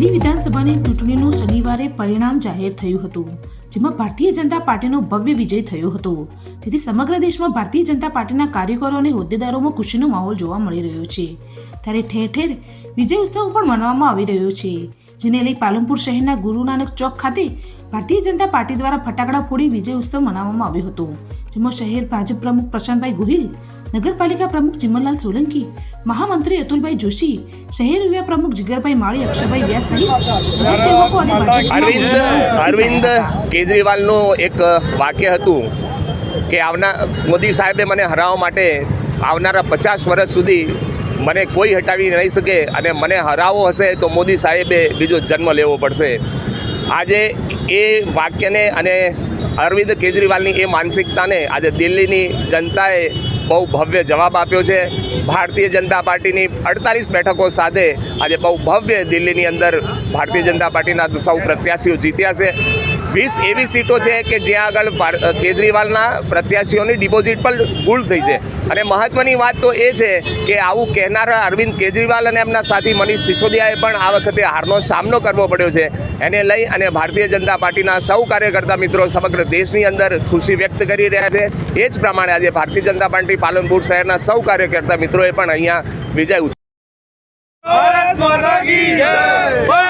વિધાનસભાની ચૂંટણીનું શનિવારે પરિણામ જાહેર થયું હતું, જેમાં ભારતીય જનતા પાર્ટીનો ભવ્ય વિજય થયો હતો. જેથી સમગ્ર દેશમાં ભારતીય જનતા પાર્ટીના કાર્યકરો અને હોદ્દેદારોમાં ખુશીનો માહોલ જોવા મળી રહ્યો છે. ત્યારે ઠેર ઠેર વિજય ઉત્સવ પણ મનાવવામાં આવી રહ્યો છે, જેને લઈ પાલનપુર શહેરના ગુરુ નાનક ચોક ખાતે ભારતીય જનતા પાર્ટી દ્વારા ફટાકડા ફોડી વિજય ઉત્સવ મનાવવામાં આવ્યો હતો. જેમાં શહેર ભાજપ પ્રમુખ પ્રશાંતભાઈ ગોહિલ નગરપાલિકા પ્રમુખ ચિમનલાલ સોલંકી મહામંત્રી અતુલભાઈ જોશી શહેર યુવા પ્રમુખ જીગરભાઈ માળી અક્ષરભાઈ વ્યાસ સહિત નગરસેવકો અને અરવિંદ અરવિંદ. કેજરીવાલનું એક વાક્ય હતું કે આવનાર મોદી સાહેબે મને હરાવવા માટે આવનારા પચાસ વર્ષ સુધી મને કોઈ હટાવી નહીં શકે અને મને હરાવવો હશે તો મોદી સાહેબે બીજો જન્મ લેવો પડશે આજે એ વાક્યને અને અરવિંદ કેજરીવાલની એ માનસિકતાને આજે દિલ્હીની જનતાએ બહુ ભવ્ય જવાબ આપ્યો છે. ભારતીય જનતા પાર્ટીની અડતાલીસ બેઠકો સાથે આજે બહુ ભવ્ય દિલ્હીની અંદર ભારતીય જનતા પાર્ટીના સૌ પ્રત્યાશીઓ જીત્યા છે. વીસ એવી સીટો છે કે જ્યાં આગળ કેજરીવાલના પ્રત્યાશીઓની ડિપોઝિટ પણ ગુલ થઈ છે. અને મહત્વની વાત તો એ છે કે આવું કહેનારા અરવિંદ કેજરીવાલ અને એમના સાથી મનીષ સિસોદિયાએ પણ આ વખતે હારનો સામનો કરવો પડ્યો છે. એને લઈ અને ભારતીય જનતા પાર્ટીના સૌ કાર્યકર્તા મિત્રો સમગ્ર દેશની અંદર ખુશી વ્યક્ત કરી રહ્યા છે. એ જ પ્રમાણે આજે ભારતીય જનતા પાર્ટી પાલનપુર શહેરના સૌ કાર્યકર્તા મિત્રોએ પણ અહીંયા વિજય જય!